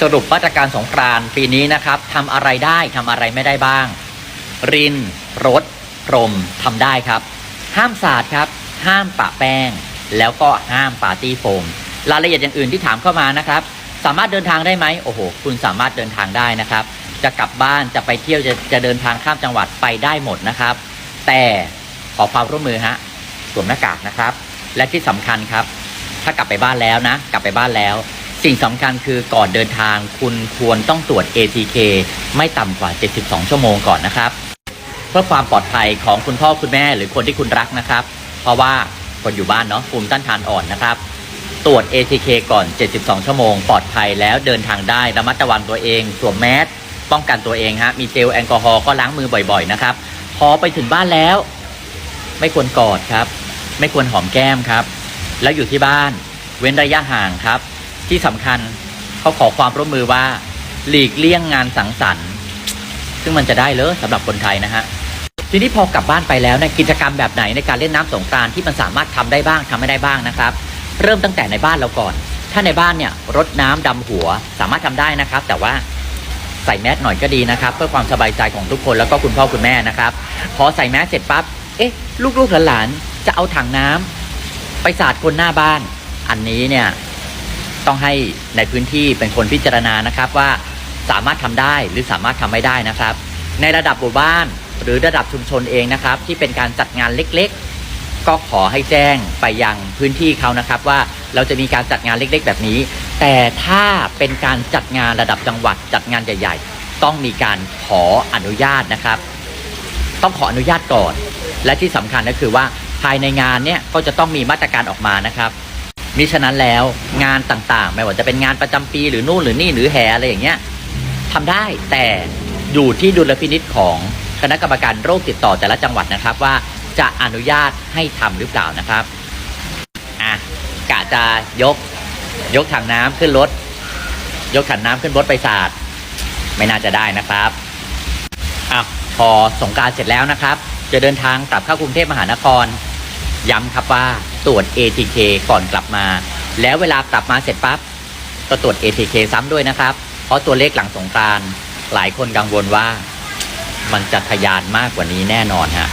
สรุปมาตรการสงกรานปีนี้นะครับทำอะไรได้ทำอะไรไม่ได้บ้าง รินรถพรมทำได้ครับ ห้ามสาดครับ ห้ามปะแป้ง แล้วก็ห้ามปาร์ตี้โฟมรายละเอียดอย่างอื่นที่ถามเข้ามานะครับ สามารถเดินทางได้ไหมโอ้โห คุณสามารถเดินทางได้นะครับ จะกลับบ้านจะไปเที่ยวจะจะเดินทางข้ามจังหวัดไปได้หมดนะครับ แต่ขอความร่วมมือฮะสวมหน้ากากนะครับ และที่สำคัญครับ ถ้ากลับไปบ้านแล้วนะ กลับไปบ้านแล้ว สิ่งสำคัญคือก่อนเดินทาง คุณควรต้องตรวจ ATK ไม่ต่ำกว่า 72 ชั่วโมงก่อนนะครับ เพื่อความปลอดภัยของคุณพ่อคุณแม่หรือคนที่คุณรักนะครับ เพราะว่าคนอยู่บ้านเนาะภูมิต้านทานอ่อนนะครับตรวจ ATK ก่อน 72 ชั่วโมง ปลอดภัยแล้วเดินทางได้ ระมัดระวังตัวเอง สวมแมส ป้องกันตัวเองฮะ มีเจลแอลกอฮอล์ก็ล้างมือบ่อยๆ นะครับ พอไปถึงบ้านแล้ว ไม่ควรกอดครับ ไม่ควรหอมแก้มครับ แล้วอยู่ที่บ้าน เว้นระยะห่างครับ ที่สำคัญเขาขอความร่วมมือว่า หลีกเลี่ยงงานสังสรรค์ซึ่งมันจะได้เลยสำหรับคนไทยนะฮะทีนี้พอกลับบ้านไปแล้วเนี่ยกิจกรรมแบบไหนในการเล่นน้ำสงกรานที่มันสามารถทำได้บ้างทำไม่ได้บ้างนะครับ เริ่มตั้งแต่ในบ้านเราก่อน ถ้าในบ้านเนี่ยรดน้ำดำหัวสามารถทำได้นะครับ แต่ว่าใส่แมสหน่อยก็ดีนะครับ เพื่อความสบายใจของทุกคนแล้วก็คุณพ่อคุณแม่นะครับ พอใส่แมสเสร็จปั๊บเอ๊ะลูกๆหลานๆ จะเอาถังน้ำไปสาดคนหน้าบ้าน อันนี้เนี่ยต้องให้ในพื้นที่เป็นคนพิจารณานะครับว่าสามารถทำได้หรือสามารถทำไม่ได้นะครับ ในระดับหมู่บ้านหรือระดับชุมชนเองนะครับ ที่เป็นการจัดงานเล็กๆ ก็ขอให้แจ้งไปยังพื้นที่เขานะครับ ว่าเราจะมีการจัดงานเล็กๆ แบบนี้ แต่ถ้าเป็นการจัดงานระดับจังหวัดจัดงานใหญ่ ๆ ต้องมีการขออนุญาตนะครับ ต้องขออนุญาตก่อน และที่สำคัญก็คือว่า ภายในงานเนี่ยก็จะต้องมีมาตรการออกมานะครับมิฉะนั้นแล้วงานต่างๆ ไม่ว่าจะเป็นงานประจำปีหรือนู่นหรือนี่หรือแห่อะไรอย่างเงี้ยทำได้แต่อยู่ที่ดุลพินิษของคณะกรรมการโรคติดต่อแต่ละจังหวัดนะครับ ว่าจะอนุญาตให้ทำหรือเปล่านะครับอะกะจะยกยกถังน้ำขึ้นรถ ยกถังน้ำขึ้นรถไปสาดไม่น่าจะได้นะครับอะพอสงการเสร็จแล้วนะครับ จะเดินทางกลับเข้ากรุงเทพมหานคร ย้ำครับว่าตรวจ ATK ก่อนกลับมา แล้วเวลากลับมาเสร็จปั๊บก็ตรวจ ATK ซ้ำด้วยนะครับ เพราะตัวเลขหลังสงกรานหลายคนกังวลว่า มันจะทะยานมากกว่านี้แน่นอนฮะ